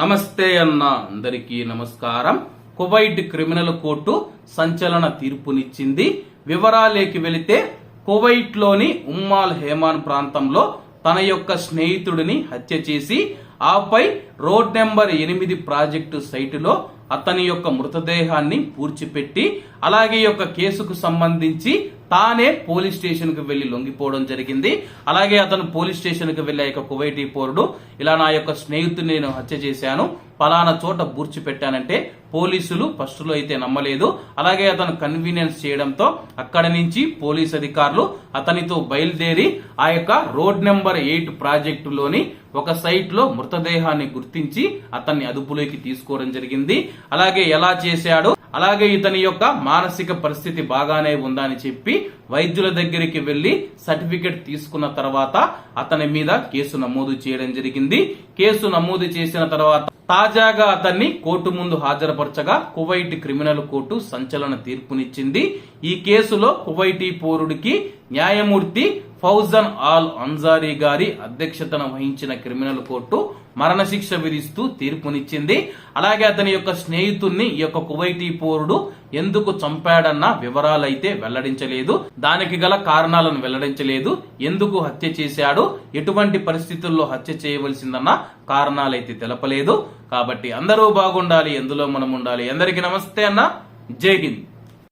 నమస్తే అన్న అందరికీ నమస్కారం. కువైట్ క్రిమినల్ కోర్టు సంచలన తీర్పునిచ్చింది. వివరాలేకి వెళితే కువైట్లోని ఉమ్మాల్ హేమాన్ ప్రాంతంలో తన యొక్క స్నేహితుడిని హత్య చేసి ఆపై రోడ్ నెంబర్ ఎనిమిది ప్రాజెక్టు సైటులో అతని యొక్క మృతదేహాన్ని పూడ్చిపెట్టి అలాగే యొక్క కేసుకు సంబంధించి తానే పోలీస్ స్టేషన్కు వెళ్ళి లొంగిపోవడం జరిగింది. అలాగే అతను పోలీస్ స్టేషన్కు వెళ్ళి యొక్క కువైటీ పౌరుడు ఇలా నా యొక్క స్నేహితుడిని నేను హత్య చేశాను. పలానా చోట బూర్చి పెట్టానంటే పోలీసులు ఫస్ట్లో అయితే నమ్మలేదు. అలాగే అతను కన్వీనియన్స్ చేయడంతో అక్కడి నుంచి పోలీస్ అధికారులు అతనితో బయలుదేరి ఆ యొక్క రోడ్ నెంబర్ ఎయిట్ ప్రాజెక్టులోని ఒక సైట్లో మృతదేహాన్ని గుర్తించి అతన్ని అదుపులోకి తీసుకోవడం జరిగింది. అలాగే ఎలా చేశాడు? అలాగే ఇతని యొక్క మానసిక పరిస్థితి బాగానే ఉందని చెప్పి వైద్యుల దగ్గరికి వెళ్ళి సర్టిఫికెట్ తీసుకున్న తర్వాత అతని మీద కేసు నమోదు చేయడం జరిగింది. కేసు నమోదు చేసిన తర్వాత తాజాగా అతన్ని కోర్టు ముందు హాజరుపరచగా కువైట్ క్రిమినల్ కోర్టు సంచలన తీర్పునిచ్చింది. ఈ కేసులో కువైటీ పౌరుడికి న్యాయమూర్తి ఫౌజన్ ఆల్ అన్సారీ గారి అధ్యక్షతన వహించిన క్రిమినల్ కోర్టు మరణశిక్ష విధిస్తూ తీర్పునిచ్చింది. అలాగే అతని యొక్క స్నేహితుణ్ణి ఈ యొక్క కువైటీ పౌరుడు ఎందుకు చంపాడన్న వివరాలైతే వెల్లడించలేదు. దానికి గల కారణాలను వెల్లడించలేదు. ఎందుకు హత్య చేశాడు ఎటువంటి పరిస్థితుల్లో హత్య చేయవలసిందన్న కారణాలైతే తెలపలేదు. కాబట్టి అందరూ బాగుండాలి ఎందులో మనం ఉండాలి. అందరికీ నమస్తే అన్న. జై హింద్.